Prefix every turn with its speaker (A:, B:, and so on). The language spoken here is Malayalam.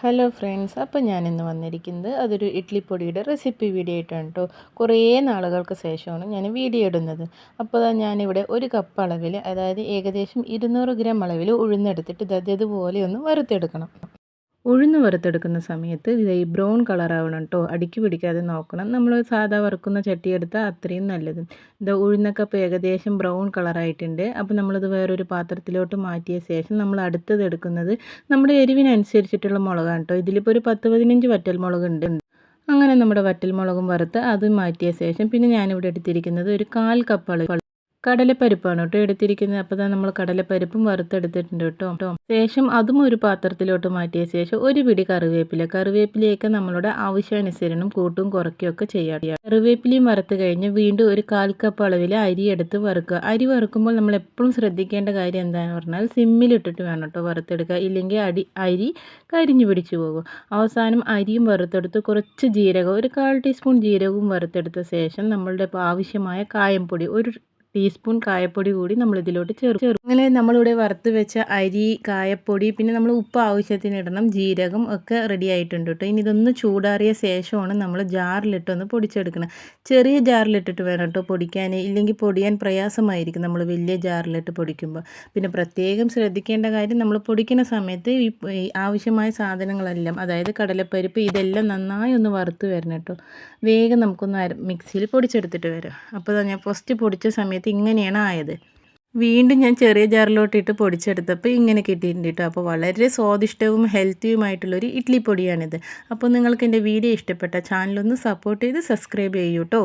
A: ഹലോ ഫ്രണ്ട്സ് അപ്പോൾ ഞാനിന്ന് വന്നിരിക്കുന്നത് അതൊരു ഇഡ്ലിപ്പൊടിയുടെ റെസിപ്പി വീഡിയോ ആയിട്ടാണ് കേട്ടോ കുറേ നാളുകൾക്ക് ശേഷമാണ് ഞാൻ വീഡിയോ ഇടുന്നത്. അപ്പോൾ ഞാനിവിടെ ഒരു കപ്പ് അളവിൽ അതായത് ഏകദേശം ഇരുന്നൂറ് ഗ്രാം അളവിൽ ഉഴുന്നെടുത്തിട്ട് ഇത് ഇതുപോലെ ഒന്ന് വറുത്തെടുക്കണം. ഉഴുന്ന് വറുത്തെടുക്കുന്ന സമയത്ത് ഇത് ഈ ബ്രൗൺ കളറാവണം കേട്ടോ അടുക്കി പിടിക്കാതെ നോക്കണം. നമ്മൾ സാധാ വറുക്കുന്ന ചട്ടി എടുത്താൽ അത്രയും നല്ലത്. ഇത് ഉഴുന്നൊക്കെ ഇപ്പോൾ ഏകദേശം ബ്രൗൺ കളറായിട്ടുണ്ട്. അപ്പോൾ നമ്മളിത് വേറൊരു പാത്രത്തിലോട്ട് മാറ്റിയ ശേഷം നമ്മൾ അടുത്തത് എടുക്കുന്നത് നമ്മുടെ എരിവിനനുസരിച്ചിട്ടുള്ള മുളകാണ് കേട്ടോ ഇതിലിപ്പോൾ ഒരു പത്ത് പതിനഞ്ച് വറ്റൽ മുളകുണ്ട് അങ്ങനെ നമ്മുടെ വറ്റൽ മുളകും വറുത്ത് അത് മാറ്റിയ ശേഷം പിന്നെ ഞാനിവിടെ എടുത്തിരിക്കുന്നത് ഒരു കാൽ കപ്പ് അളവ് കടലപ്പരിപ്പാണ് കേട്ടോ എടുത്തിരിക്കുന്നത്. അപ്പോൾ തന്നെ നമ്മൾ കടലപ്പരിപ്പും വറുത്തെടുത്തിട്ടുണ്ട് കേട്ടോ. ശേഷം അതും ഒരു പാത്രത്തിലോട്ട് മാറ്റിയ ശേഷം ഒരു പിടി കറിവേപ്പില. കറിവേപ്പിലയൊക്കെ നമ്മളുടെ ആവശ്യാനുസരണം കൂട്ടും കുറയ്ക്കുകയൊക്കെ ചെയ്യാം. കറിവേപ്പിലയും വറുത്ത് കഴിഞ്ഞ് വീണ്ടും ഒരു കാൽ കപ്പ് അളവിൽ അരി എടുത്ത് വറുക്കുക. അരി വറുക്കുമ്പോൾ നമ്മൾ എപ്പോഴും ശ്രദ്ധിക്കേണ്ട കാര്യം എന്താണെന്ന് പറഞ്ഞാൽ സിമ്മിലിട്ടിട്ട് വേണം കേട്ടോ വറുത്തെടുക്കുക. ഇല്ലെങ്കിൽ അടി അരി കരിഞ്ഞു പിടിച്ചു പോകും. അവസാനം അരിയും വറുത്തെടുത്ത് കുറച്ച് ജീരകം ഒരു കാൽ ടീസ്പൂൺ ജീരകവും വറുത്തെടുത്ത ശേഷം നമ്മളുടെ ആവശ്യമായ കായംപൊടി ഒരു ടീസ്പൂൺ കായപ്പൊടി കൂടി നമ്മൾ ഇതിലോട്ട് ചേർക്കും. അങ്ങനെ നമ്മളിവിടെ വറുത്ത് വെച്ച അരി കായപ്പൊടി പിന്നെ നമ്മൾ ഉപ്പ് ആവശ്യത്തിന് ഇടണം ജീരകം ഒക്കെ റെഡി ആയിട്ടുണ്ട് കേട്ടോ ഇനി ഇതൊന്ന് ചൂടാറിയ ശേഷമാണ് നമ്മൾ ജാറിലിട്ടൊന്ന് പൊടിച്ചെടുക്കണം. ചെറിയ ജാറിലിട്ടിട്ട് വേണം കേട്ടോ പൊടിക്കാൻ. ഇല്ലെങ്കിൽ പൊടിയാൻ പ്രയാസമായിരിക്കും നമ്മൾ വലിയ ജാറിലിട്ട് പൊടിക്കുമ്പോൾ. പിന്നെ പ്രത്യേകം ശ്രദ്ധിക്കേണ്ട കാര്യം നമ്മൾ പൊടിക്കുന്ന സമയത്ത് ഈ ആവശ്യമായ സാധനങ്ങളെല്ലാം അതായത് കടലപ്പരിപ്പ് ഇതെല്ലാം നന്നായി ഒന്ന് വറുത്ത് വരണം കേട്ടോ വേഗം നമുക്കൊന്ന് മിക്സിയിൽ പൊടിച്ചെടുത്തിട്ട് വരാം. അപ്പോൾ ഞാൻ ഫസ്റ്റ് പൊടിച്ച സമയത്ത് സമയത്ത് ഇങ്ങനെയാണ് ആയത്. വീണ്ടും ഞാൻ ചെറിയ ജാറിലോട്ടിട്ട് പൊടിച്ചെടുത്തപ്പോൾ ഇങ്ങനെ കിട്ടിയിട്ടുണ്ട് കേട്ടോ അപ്പോൾ വളരെ സ്വാദിഷ്ടവും ഹെൽത്തിയുമായിട്ടുള്ളൊരു ഇഡ്ഡലി പൊടിയാണിത്. അപ്പോൾ നിങ്ങൾക്ക് എന്റെ വീഡിയോ ഇഷ്ടപ്പെട്ട ചാനലൊന്ന് സപ്പോർട്ട് ചെയ്ത് സബ്സ്ക്രൈബ് ചെയ്യൂ കേട്ടോ